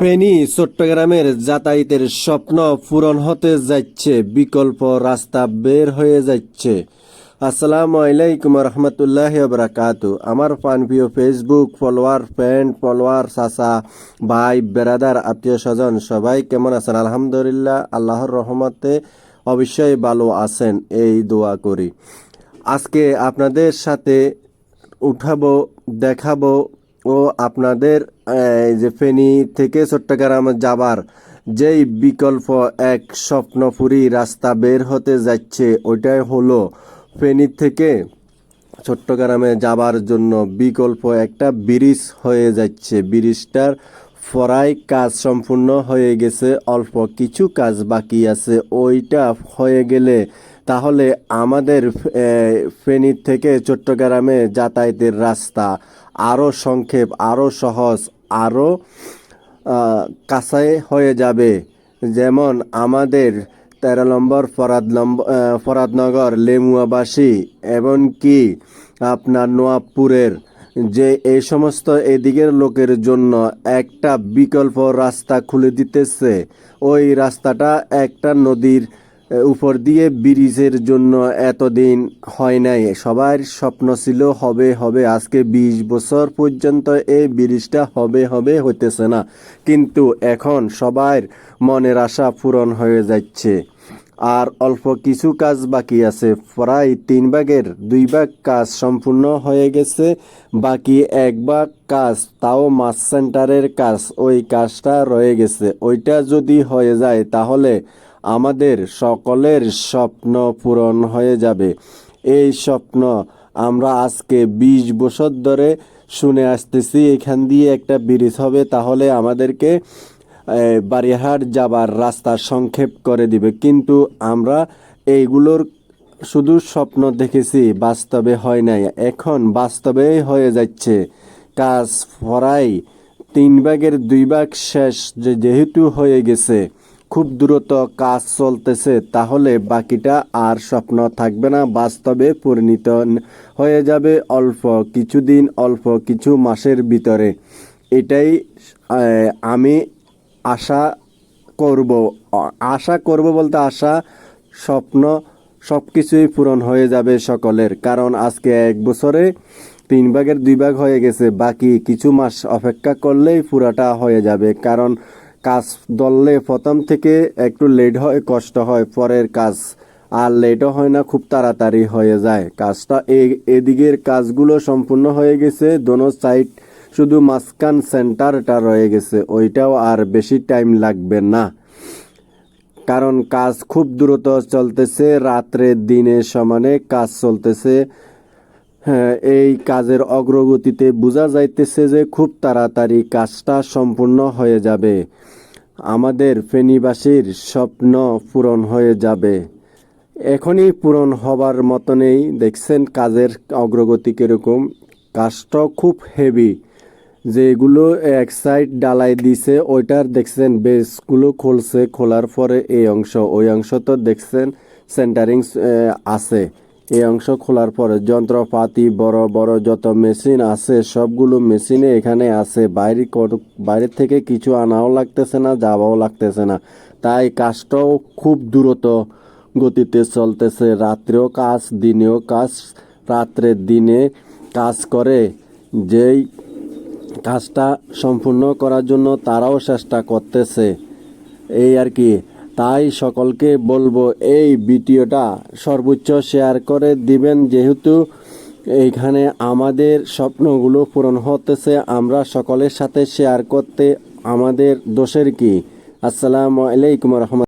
ফেনী, চট্টগ্রামের যাতায়াতের স্বপ্ন পূরণ হতে যাচ্ছে, বিকল্প রাস্তা বের হয়ে যাচ্ছে। আসসালামু আলাইকুম রহমতুল্লাহ বরাকাতু। আমার পানপ্রিয় ফেসবুক ফলোয়ার ফ্রেন্ড ফলোয়ার চাচা, ভাই বেরাদার আত্মীয় স্বজন, সবাই কেমন আছেন? আলহামদুলিল্লাহ, আল্লাহর রহমতে অবশ্যই ভালো আছেন, এই দোয়া করি। আজকে আপনাদের সাথে উঠাবো, দেখাবো ও আপনাদের যে ফেনী থেকে চট্টগ্রাম যাবার যেই বিকল্প এক স্বপ্নপুরী রাস্তা বের হতে যাচ্ছে, ওইটাই হলো ফেনী থেকে চট্টগ্রামে যাবার জন্য বিকল্প একটা ব্রিজ হয়ে যাচ্ছে। ব্রিজটার ফরাই কাজ সম্পূর্ণ হয়ে গেছে, অল্প কিছু কাজ বাকি আছে। ওইটা হয়ে গেলে তাহলে আমাদের এ, ফেনী থেকে চট্টগ্রামে যাতায়াতের রাস্তা আরও সংক্ষেপ আরও সহজ আরও কাছায় হয়ে যাবে। যেমন আমাদের তেরো নম্বর ফরাদ নম্বর ফরাদনগর লেমুয়াবাসী এমনকি আপনার নোয়াবপুরের যে এই সমস্ত এদিকের লোকের জন্য একটা বিকল্প রাস্তা খুলে দিতেছে ওই রাস্তাটা একটা নদীর উপর দিয়ে ব্রিজের জন্য এতদিন হয় নাই। সবার স্বপ্ন ছিল, হবে হবে, আজকে বিশ বছর পর্যন্ত এই ব্রিজটা হবে হবে, হইতেছে না। কিন্তু এখন সবার মনের আশা পূরণ হয়ে যাচ্ছে। আর অল্প কিছু কাজ বাকি আছে। প্রায় তিন ভাগের দুই ভাগ কাজ সম্পূর্ণ হয়ে গেছে। বাকি এক ভাগ কাজ তাও মাছ সেন্টারের কাজ। ওই কাজটা রয়ে গেছে। ওইটা যদি হয়ে যায় তাহলে আমাদের সকলের স্বপ্ন পূরণ হয়ে যাবে। এই স্বপ্ন আমরা আজকে বিশ বছর ধরে শুনে আসতেছি। এখান দিয়ে একটা ব্রিজ হবে, তাহলে আমাদেরকে বারিহাট যাবার রাস্তা সংক্ষেপ করে দিবে। কিন্তু আমরা এইগুলোর শুধু স্বপ্ন দেখেছি, বাস্তবে হয় নাই। এখন বাস্তবেই হয়ে যাচ্ছে। কাজ ফরাই, তিন ভাগের দুই ভাগ শেষ যেহেতু হয়ে গেছে। খুব দ্রুত কাজ চলতেছে, তাহলে বাকিটা আর স্বপ্ন থাকবে না। বাস্তবে পরিণত হয়ে যাবে অল্প কিছুদিন, অল্প কিছু মাসের ভিতরে। এটাই আমি আশা করব। আশা করব বলতে আশা, স্বপ্ন সব কিছুই পূরণ হয়ে যাবে সকলের। কারণ আজকে এক বছরে তিন ভাগের দুই ভাগ হয়ে গেছে, বাকি কিছু মাস অপেক্ষা করলেই পুরাটা হয়ে যাবে। কারণ কাজ দললে প্রথম থেকে একটু লেট হয়, কষ্ট হয়, পরের কাজ। আর লেটও হয় না, খুব তাড়াতাড়ি হয়ে যায়। কাজটা এদিকের কাজগুলো সম্পূর্ণ হয়ে গেছে, দোনো সাইড শুধু মাঝখান সেন্টারটা রয়ে গেছে, ওইটাও আর বেশি টাইম লাগবে না। কারণ কাজ খুব দ্রুত চলতেছে, রাত্রে দিনে সমানে কাজ চলতেছে। এই কাজের অগ্রগতিতে বোঝা যাইতেছে যে খুব তাড়াতাড়ি কাজটা সম্পূর্ণ হয়ে যাবে। আমাদের ফেনীবাসীর স্বপ্ন পূরণ হয়ে যাবে। এখনই পূরণ হবার মতনেই দেখছেন কাজের অগ্রগতি কীরকম। কাজটা খুব হেভি যেগুলো এক সাইড ডালাই দিছে, ওইটার দেখছেন বেসগুলো খুলছে, খোলার পরে এই অংশ, ওই অংশ তো দেখছেন সেন্টারিং আছে। এই অংশ খোলার পরে যন্ত্রপাতি, বড় বড় যত মেশিন আছে, সবগুলো মেশিনে এখানে আছে। বাইরে কত- বাইরে থেকে কিছু আনাও লাগতেছে না, যাওয়াও লাগতেছে না। তাই কাজটাও খুব দ্রুত গতিতে চলতেছে। রাত্রেও কাজ, দিনেও কাজ, রাত্রে দিনে কাজ করে। যেই কাজটা সম্পূর্ণ করার জন্য তারাও চেষ্টা করতেছে। এই আর কি। তাই সকলকে বলব, এই ভিডিওটা সর্বোচ্চ শেয়ার করে দিবেন। যেহেতু এইখানে আমাদের স্বপ্নগুলো পূরণ হতেছে, আমরা সকলের সাথে শেয়ার করতে আমাদের দোষের কি? আসসালামু আলাইকুম রহমত